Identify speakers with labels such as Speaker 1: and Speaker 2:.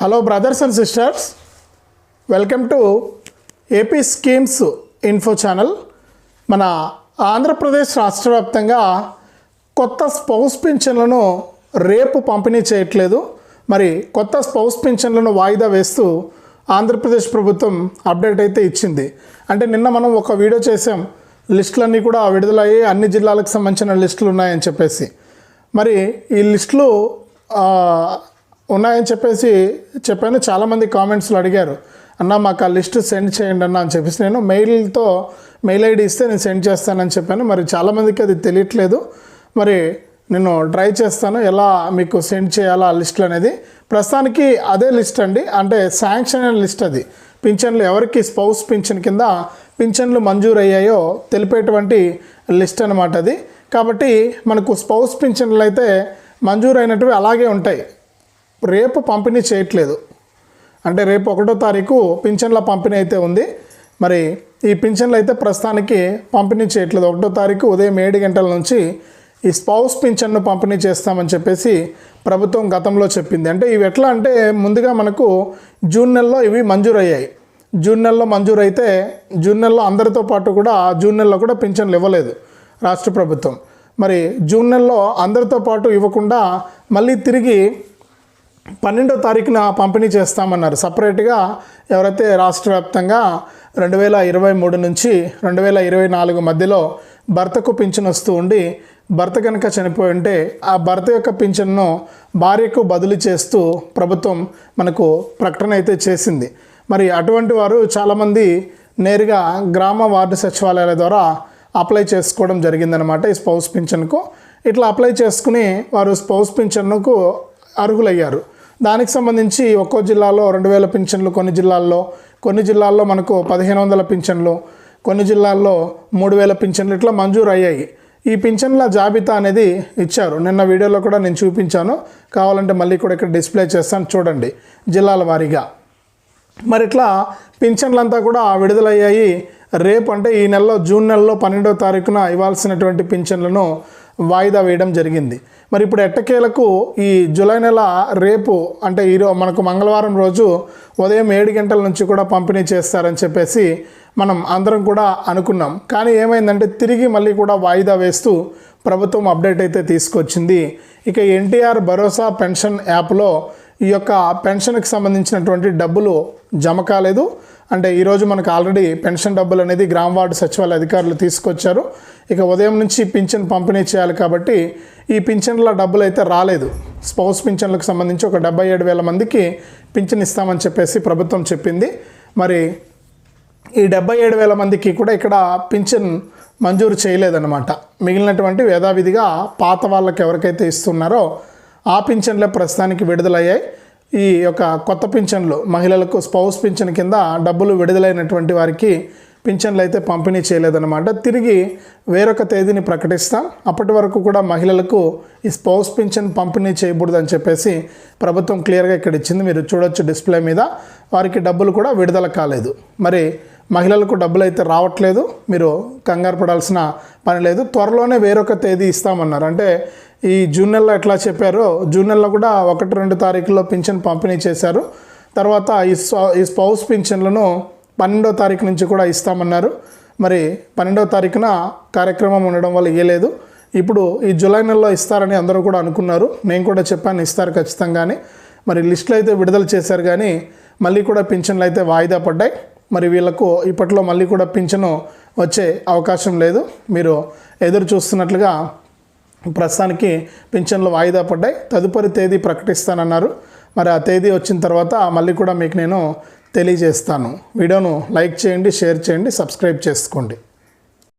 Speaker 1: Hello brothers and sisters welcome to AP schemes info channel మన ఆంధ్రప్రదేశ్ రాష్ట్ర వ్యాప్తంగా కొత్త స్పౌస్ పింఛన్లను రేపు పంపిణీ చేయట్లేదు. మరి కొత్త స్పౌస్ పింఛన్లను వాయిదా వేస్తూ ఆంధ్రప్రదేశ్ ప్రభుత్వం అప్డేట్ అయితే ఇచ్చింది. అంటే నిన్న మనం ఒక వీడియో చేసాం లిస్టులన్నీ కూడా విడుదలయ్యి అన్ని జిల్లాలకు సంబంధించిన లిస్టులు ఉన్నాయని చెప్పేసి. మరి ఈ లిస్టులు ఉన్నాయని చెప్పేసి చెప్పాను. చాలామంది కామెంట్స్లో అడిగారు అన్న మాకు ఆ లిస్ట్ సెండ్ చేయండి అన్న అని చెప్పేసి నేను మెయిల్తో మెయిల్ ఐడి ఇస్తే నేను సెండ్ చేస్తానని చెప్పాను. మరి చాలామందికి అది తెలియట్లేదు. మరి నేను ట్రై చేస్తాను ఎలా మీకు సెండ్ చేయాలా ఆ లిస్టులు అనేది. ప్రస్తుతానికి అదే లిస్ట్ అండి. అంటే శాంక్షన్ అయిన లిస్ట్ అది. పింఛన్లు ఎవరికి స్పౌస్ పింఛన్ కింద పింఛన్లు మంజూరు అయ్యాయో తెలిపేటువంటి లిస్ట్ అనమాట అది. కాబట్టి మనకు స్పౌస్ పింఛన్లు అయితే మంజూరు అలాగే ఉంటాయి. రేపు పంపిణీ చేయట్లేదు. అంటే రేపు ఒకటో తారీఖు పింఛన్ల పంపిణీ అయితే ఉంది. మరి ఈ పింఛన్లు అయితే ప్రస్తుతానికి పంపిణీ చేయట్లేదు. ఒకటో తారీఖు ఉదయం ఏడు గంటల నుంచి ఈ స్పౌస్ పింఛన్ను పంపిణీ చేస్తామని చెప్పేసి ప్రభుత్వం గతంలో చెప్పింది. అంటే ఇవి ఎట్లా అంటే ముందుగా మనకు జూన్ నెలలో ఇవి మంజూరయ్యాయి. జూన్ నెలలో మంజూరు అయితే జూన్ నెలలో అందరితో పాటు కూడా జూన్ నెలలో కూడా పింఛన్లు ఇవ్వలేదు రాష్ట్ర ప్రభుత్వం. మరి జూన్ నెలలో అందరితో పాటు ఇవ్వకుండా మళ్ళీ తిరిగి పన్నెండో తారీఖున పంపిణీ చేస్తామన్నారు. సపరేట్గా ఎవరైతే రాష్ట్ర వ్యాప్తంగా రెండు వేల ఇరవై మూడు నుంచి రెండు వేల ఇరవై నాలుగు మధ్యలో భర్తకు పింఛను వస్తూ ఉండి భర్త కనుక చనిపోయి ఉంటే ఆ భర్త యొక్క పింఛన్ను భార్యకు బదిలీ చేస్తూ ప్రభుత్వం మనకు ప్రకటన అయితే చేసింది. మరి అటువంటి వారు చాలామంది నేరుగా గ్రామ వార్డు సచివాలయాల ద్వారా అప్లై చేసుకోవడం జరిగిందనమాట ఈ స్పౌస్ పింఛన్కు. ఇట్లా అప్లై చేసుకుని వారు స్పౌస్ పింఛన్కు అర్హులయ్యారు. దానికి సంబంధించి ఒక్కో జిల్లాలో రెండు వేల పింఛన్లు కొన్ని జిల్లాల్లో కొన్ని జిల్లాల్లో మనకు పదిహేను వందల పింఛన్లు కొన్ని జిల్లాల్లో మూడు వేల పింఛన్లు ఇట్లా మంజూరు అయ్యాయి ఈ పింఛన్ల జాబితా అనేది ఇచ్చారు. నిన్న వీడియోలో కూడా నేను చూపించాను. కావాలంటే మళ్ళీ కూడా ఇక్కడ డిస్ప్లే చేస్తాను. చూడండి జిల్లాల వారీగా. మరి ఇట్లా పింఛన్లంతా కూడా విడుదలయ్యాయి. రేపు అంటే ఈ నెలలో జూన్ నెలలో పన్నెండవ తారీఖున ఇవ్వాల్సినటువంటి పింఛన్లను వాయిదా వేయడం జరిగింది. మరి ఇప్పుడు ఎట్టకేలకు ఈ జూలై నెల రేపు అంటే ఈరో మనకు మంగళవారం రోజు ఉదయం ఏడు గంటల నుంచి కూడా పంపిణీ చేస్తారని చెప్పేసి మనం అందరం కూడా అనుకున్నాం. కానీ ఏమైందంటే తిరిగి మళ్ళీ కూడా వాయిదా వేస్తూ ప్రభుత్వం అప్డేట్ అయితే తీసుకొచ్చింది. ఇక ఎన్టీఆర్ భరోసా పెన్షన్ యాప్లో ఈ యొక్క పెన్షన్కి సంబంధించినటువంటి డబ్బులు జమ కాలేదు. అంటే ఈరోజు మనకు ఆల్రెడీ పెన్షన్ డబ్బులు అనేది గ్రామ వార్డు సచివాలయ అధికారులు తీసుకొచ్చారు. ఇక ఉదయం నుంచి పింఛన్ పంపిణీ చేయాలి కాబట్టి ఈ పింఛన్ల డబ్బులు అయితే రాలేదు. స్పౌస్ పింఛన్లకు సంబంధించి ఒక డెబ్బై ఏడు వేల మందికి పింఛన్ ఇస్తామని చెప్పేసి ప్రభుత్వం చెప్పింది. మరి ఈ డెబ్బై ఏడు వేల మందికి కూడా ఇక్కడ పింఛన్ మంజూరు చేయలేదన్నమాట. మిగిలినటువంటి యథావిధిగా పాత వాళ్ళకి ఎవరికైతే ఇస్తున్నారో ఆ పింఛన్లే ప్రస్తుతానికి విడుదలయ్యాయి. ఈ యొక్క కొత్త పింఛన్లు మహిళలకు స్పౌస్ పింఛన్ కింద డబ్బులు విడుదలైనటువంటి వారికి పింఛన్లు అయితే పంపిణీ చేయలేదన్నమాట. తిరిగి వేరొక తేదీని ప్రకటిస్తాం. అప్పటి వరకు కూడా మహిళలకు ఈ స్పౌస్ పింఛన్ పంపిణీ చేయకూడదని చెప్పేసి ప్రభుత్వం క్లియర్గా ఇక్కడ ఇచ్చింది. మీరు చూడొచ్చు డిస్ప్లే మీద. వారికి డబ్బులు కూడా విడుదల కాలేదు. మరి మహిళలకు డబ్బులు అయితే రావట్లేదు. మీరు కంగారు పడాల్సిన పని లేదు. త్వరలోనే వేరొక తేదీ ఇస్తామన్నారు. అంటే ఈ జూన్ నెలలో ఎట్లా చెప్పారో జూన్ నెలలో కూడా ఒకటి రెండు తారీఖుల్లో పింఛన్ పంపిణీ చేశారు. తర్వాత ఈ స్పౌ- ఈ స్పౌస్ పింఛన్లను పన్నెండో తారీఖు నుంచి కూడా ఇస్తామన్నారు. మరి పన్నెండవ తారీఖున కార్యక్రమం ఉండడం వల్ల ఇవ్వలేదు ఇప్పుడు ఈ జూలై నెలలో ఇస్తారని అందరూ కూడా అనుకున్నారు. నేను కూడా చెప్పాను ఇస్తారు ఖచ్చితంగానే. మరి లిస్టులు అయితే విడుదల చేశారు కానీ మళ్ళీ కూడా పింఛన్లు అయితే వాయిదా పడ్డాయి. మరి వీళ్ళకు ఇప్పట్లో మళ్ళీ కూడా పింఛను వచ్చే అవకాశం లేదు. మీరు ఎదురు చూస్తున్నట్లుగా ప్రస్తుతానికి పింఛన్లు వాయిదా పడ్డాయి. తదుపరి తేదీ ప్రకటిస్తానన్నారు. మరి ఆ తేదీ వచ్చిన తర్వాత మళ్ళీ కూడా మీకు నేను తెలియజేస్తాను. వీడియోను లైక్ చేయండి షేర్ చేయండి సబ్స్క్రైబ్ చేసుకోండి.